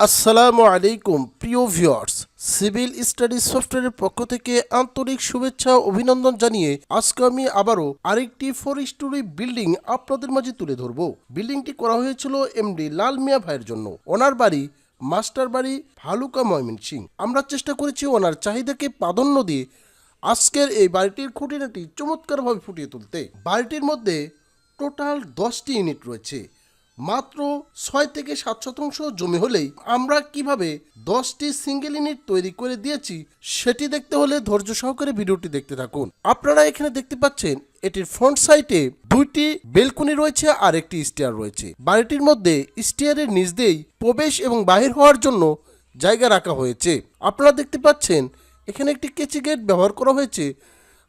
আসসালামু আলাইকুম, প্রিয় ভিউয়ার্স। সিভিল স্টাডি সফটওয়্যারের পক্ষ থেকে আন্তরিক শুভেচ্ছা অভিনন্দন জানিয়ে আজকে আমি আবারও আরেকটি ফোর স্টোরি বিল্ডিং আপনাদের মাঝে তুলে ধরব। বিল্ডিংটি করা হয়েছিল এমডি লাল মিয়া ভাইয়ের জন্য। ওনার বাড়ি মাস্টার বাড়ি ভালুকা ময়মনসিং আমরা চেষ্টা করেছি ওনার চাহিদাকে প্রাধান্য দিয়ে আজকের এই বাড়িটির খুঁটিনাটি চমৎকারভাবে ফুটিয়ে তুলতে। বাড়িটির মধ্যে টোটাল দশটি ইউনিট রয়েছে। মাত্র ছয় থেকে সাত শতাংশ জমি হলেই আমরা কীভাবে দশটি সিঙ্গেল ইউনিট তৈরি করে দিয়েছি সেটি দেখতে হলে ধৈর্য সহকারে ভিডিওটি দেখতে থাকুন। আপনারা এখানে দেখতে পাচ্ছেন, এটির ফ্রন্ট সাইডে দুইটি বেলকনি রয়েছে আর একটি স্টেয়ার রয়েছে। বাড়িটির মধ্যে স্টেয়ারের নিচ দিয়েই প্রবেশ এবং বাহির হওয়ার জন্য জায়গা রাখা হয়েছে। আপনারা দেখতে পাচ্ছেন, এখানে একটি কেচি গেট ব্যবহার করা হয়েছে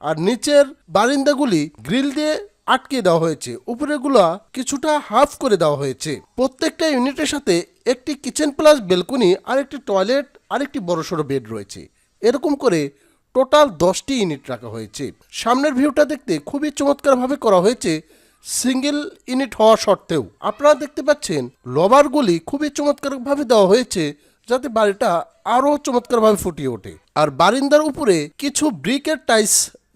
আর নিচের বারিন্দাগুলি গ্রিল দিয়ে আটকে দেওয়া হয়েছে। উপরেগুলা কিছুটা হাফ করে দেওয়া হয়েছে। প্রত্যেকটা ইউনিটের সাথে একটি কিচেন প্লাস বেলকনি আর একটি টয়লেট আর একটি বড়সড় বেড রয়েছে। এরকম করে টোটাল দশটি ইউনিট রাখা হয়েছে। সামনের ভিউটা দেখতে খুবই চমৎকারভাবে করা হয়েছে। সিঙ্গেল ইউনিট হওয়া সত্ত্বেও আপনারা দেখতে পাচ্ছেন লবারগুলি খুবই চমৎকারভাবে দেওয়া হয়েছে, যাতে বাড়িটা আরও চমৎকারভাবে ফুটিয়ে ওঠে। আর বারিন্দার উপরে কিছু ব্রিকের টাইস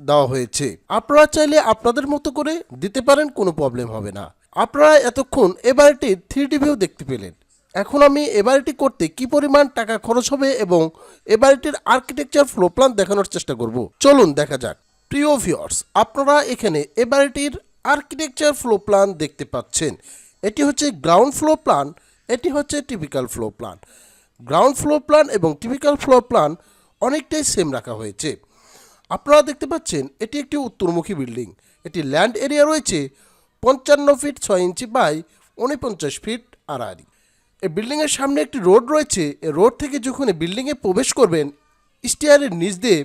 দেওয়া হয়েছে। আপনারা চাইলে আপনাদের মতো করে দিতে পারেন, কোনো প্রবলেম হবে না। আপনারা এতক্ষণ এ বাড়িটির থ্রি ভিউ দেখতে পেলেন। এখন আমি এবারটি করতে কি পরিমাণ টাকা খরচ হবে এবং এবারটির আর্কিটেকচার ফ্লো প্ল্যান দেখানোর চেষ্টা করব। চলুন দেখা যাক। প্রিয় ভিউয়ার্স আপনারা এখানে এবারটির আর্কিটেকচার ফ্লো প্ল্যান দেখতে পাচ্ছেন। এটি হচ্ছে গ্রাউন্ড ফ্লো প্ল্যান এটি হচ্ছে typical floor plan ground floor plan এবং টিপিক্যাল ফ্লো প্ল্যান অনেকটাই সেম রাখা হয়েছে। আপনারা দেখতে পাচ্ছেন, এটি একটি উত্তরমুখী বিল্ডিং। এটি ল্যান্ড এরিয়া রয়েছে পঞ্চান্ন ফিট ছয় ইঞ্চি বাই উনপঞ্চাশ ফিট আড়াআড়ি। এই বিল্ডিংয়ের সামনে একটি রোড রয়েছে। এই রোড থেকে যখন বিল্ডিংয়ে প্রবেশ করবেন, স্টেয়ারের নিচ দিয়ে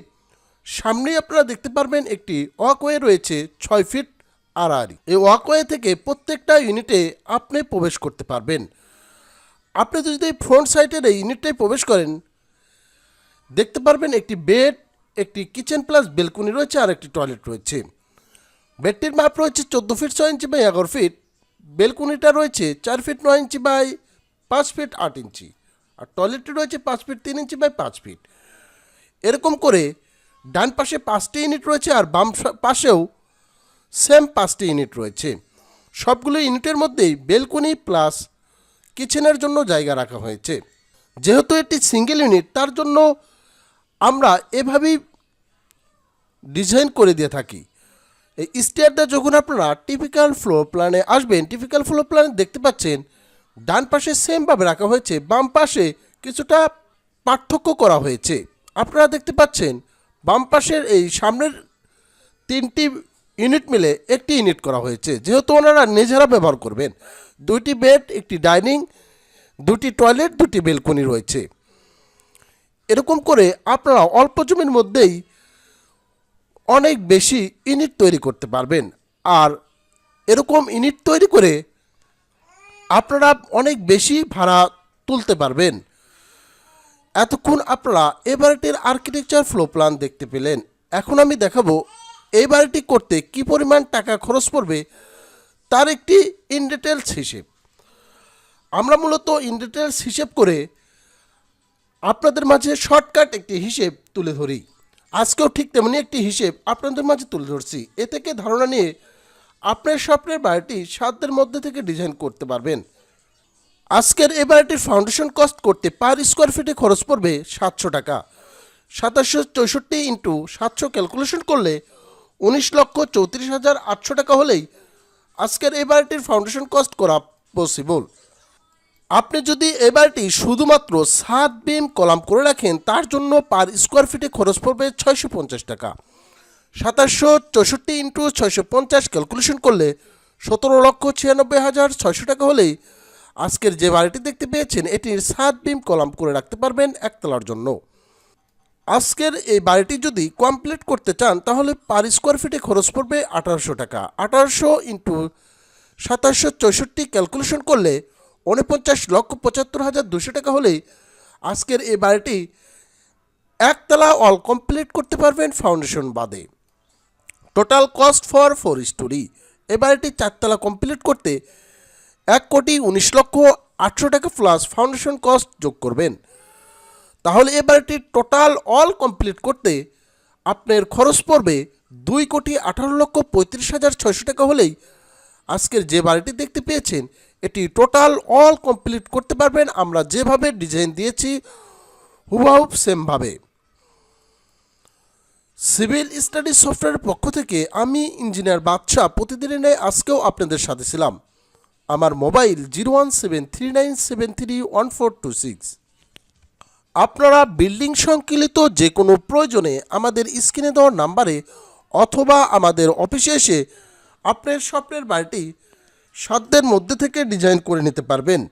সামনেই আপনারা দেখতে পারবেন একটি ওয়াকওয়ে রয়েছে ছয় ফিট আড়াআড়ি। এই ওয়াকওয়ে থেকে প্রত্যেকটা ইউনিটে আপনি প্রবেশ করতে পারবেন। আপনি যদি ফ্রন্ট সাইডের এই ইউনিটটায় প্রবেশ করেন, দেখতে পারবেন একটি বেড একটি কিচেন প্লাস বেলকনি রয়েছে আর একটি টয়লেট রয়েছে। বেডটির মাপ রয়েছে চোদ্দ ফিট ছয় ইঞ্চি বাই এগারো ফিট। বেলকনিটা রয়েছে চার ফিট নয় ইঞ্চি বাই পাঁচ ফিট আট ইঞ্চি। আর টয়লেটটি রয়েছে পাঁচ ফিট তিন ইঞ্চি বাই পাঁচ ফিট। এরকম করে ডান পাশে পাঁচটি ইউনিট রয়েছে আর বাম পাশেও সেম পাঁচটি ইউনিট রয়েছে। সবগুলো ইউনিটের মধ্যেই বেলকনি প্লাস কিচেনের জন্য জায়গা রাখা হয়েছে। যেহেতু এটি সিঙ্গেল ইউনিট, তার জন্য আমরা এভাবেই ডিজাইন করে দিয়ে থাকি। এই স্টেয়ারটা যখন আপনারা টিপিক্যাল ফ্লোর প্ল্যানে আসবেন টিপিক্যাল ফ্লোর প্ল্যানে দেখতে পাচ্ছেন, ডান পাশে সেমভাবে রাখা হয়েছে, বাম পাশে কিছুটা পার্থক্য করা হয়েছে। আপনারা দেখতে পাচ্ছেন, বাম পাশের এই সামনের তিনটি ইউনিট মিলে একটি ইউনিট করা হয়েছে। যেহেতু ওনারা নিজেরা ব্যবহার করবেন। দুইটি বেড একটি ডাইনিং দুটি টয়লেট দুটি বেলকনি রয়েছে। এরকম করে আপনারা অল্প জমির মধ্যেই অনেক বেশি ইউনিট তৈরি করতে পারবেন। আর এরকম ইউনিট তৈরি করে আপনারা অনেক বেশি ভাড়া তুলতে পারবেন। এতক্ষণ আপনারা এ বাড়িটির আর্কিটেকচার ফ্লো প্ল্যান দেখতে পেলেন। এখন আমি দেখাবো এই বাড়িটি করতে কি পরিমাণ টাকা খরচ পড়বে তার একটি ইনডিটেলস হিসেব। আমরা মূলত ইনডিটেলস হিসেব করে আপনাদের মাঝে শর্টকাট একটি হিসেব তুলে ধরি। আজকেও ঠিক তেমনি একটি হিসেব আপনাদের মাঝে তুলে ধরছি। এ থেকে ধারণা নিয়ে আপনার স্বপ্নের বাড়িটি সাধ্যের মধ্যে থেকে ডিজাইন করতে পারবেন। আজকের এ বাড়িটির ফাউন্ডেশন কস্ট করতে পার স্কোয়ার ফিটে খরচ পড়বে সাতশো টাকা। সাতাশশো চৌষট্টি ইন্টু সাতশো ক্যালকুলেশন করলে উনিশ লক্ষ চৌত্রিশ হাজার আটশো টাকা হলেই আজকের এ বাড়িটির ফাউন্ডেশন কস্ট করা পসিবল আপনি যদি এবারটি শুধুমাত্র সাত বিম কলাম করে রাখেন, তার জন্য পার স্কোয়ার ফিটে খরচ পড়বে ছয়শো পঞ্চাশ টাকা। সাতাশশো চৌষট্টি ইন্টু ছয়শো পঞ্চাশ ক্যালকুলেশন করলে সতেরো লক্ষ ছিয়ানব্বই হাজার ছয়শো টাকা হলেই আজকের যে বাড়িটি দেখতে পেয়েছেন, এটির সাত বিম কলাম করে রাখতে পারবেন একতলার জন্য। আজকের এই বাড়িটি যদি কমপ্লিট করতে চান, তাহলে পার স্কোয়ার ফিটে খরচ পড়বে আঠারোশো টাকা। আঠারোশো ইন্টু সাতাশশো চৌষট্টি ক্যালকুলেশন করলে উনপঞ্চাশ লক্ষ পঁচাত্তর হাজার দুশো টাকা হলেই আজকের এই বাড়িটি একতলা অল কমপ্লিট করতে পারবেন ফাউন্ডেশন বাদে। Total cost for four storey এ বাড়িটি চারতলা কমপ্লিট করতে এক কোটি উনিশ লক্ষ আটশো টাকা প্লাস ফাউন্ডেশন কস্ট যোগ করবেন। তাহলে এ বাড়িটির টোটাল অল কমপ্লিট করতে আপনার খরচ পড়বে দুই কোটি আঠারো লক্ষ পঁয়ত্রিশ হাজার ছয়শো টাকা হলেই আজকের যে বাড়িটি দেখতে পেয়েছেন এটি টোটাল অল কমপ্লিট করতে পারবেন। আমরা যেভাবে ডিজাইন দিয়েছি হুবাহুব সেমভাবে। সিভিল স্টাডি সফটওয়্যারের পক্ষ থেকে আমি ইঞ্জিনিয়ার বাদশাহ প্রতিদিনের ন্যায় আজকেও আপনাদের সাথে ছিলাম। আমার mobile zero one seven three nine seven three one four two six. আপনারা বিল্ডিং সংকলিত যে কোনো প্রয়োজনে আমাদের স্ক্রিনে দেওয়ার নাম্বারে অথবা আমাদের অফিসে এসে আপনার স্বপ্নের বাড়িটি সাধ্যের মধ্যে থেকে ডিজাইন করে নিতে পারবেন।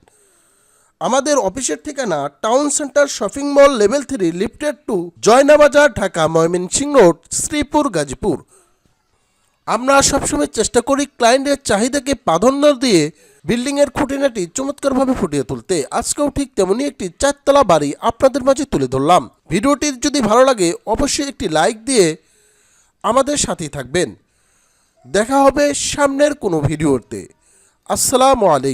আমাদের অফিসের ঠিকানা town centre shopping mall level three, lifted two Joynabazar, Dhaka, Mymensingh road, Sreepur, Gazipur. আমরা সবসময় চেষ্টা করি ক্লায়েন্টের চাহিদাকে প্রাধান্য দিয়ে বিল্ডিংয়ের খুঁটিনাটি চমৎকারভাবে ফুটিয়ে তুলতে। আজকেও ঠিক তেমনই একটি চারতলা বাড়ি আপনাদের মাঝে তুলে ধরলাম। ভিডিওটির যদি ভালো লাগে, অবশ্যই একটি লাইক দিয়ে আমাদের সাথেই থাকবেন। দেখা হবে সামনের কোনো ভিডিওতে। আসসালামু আলাইকুম।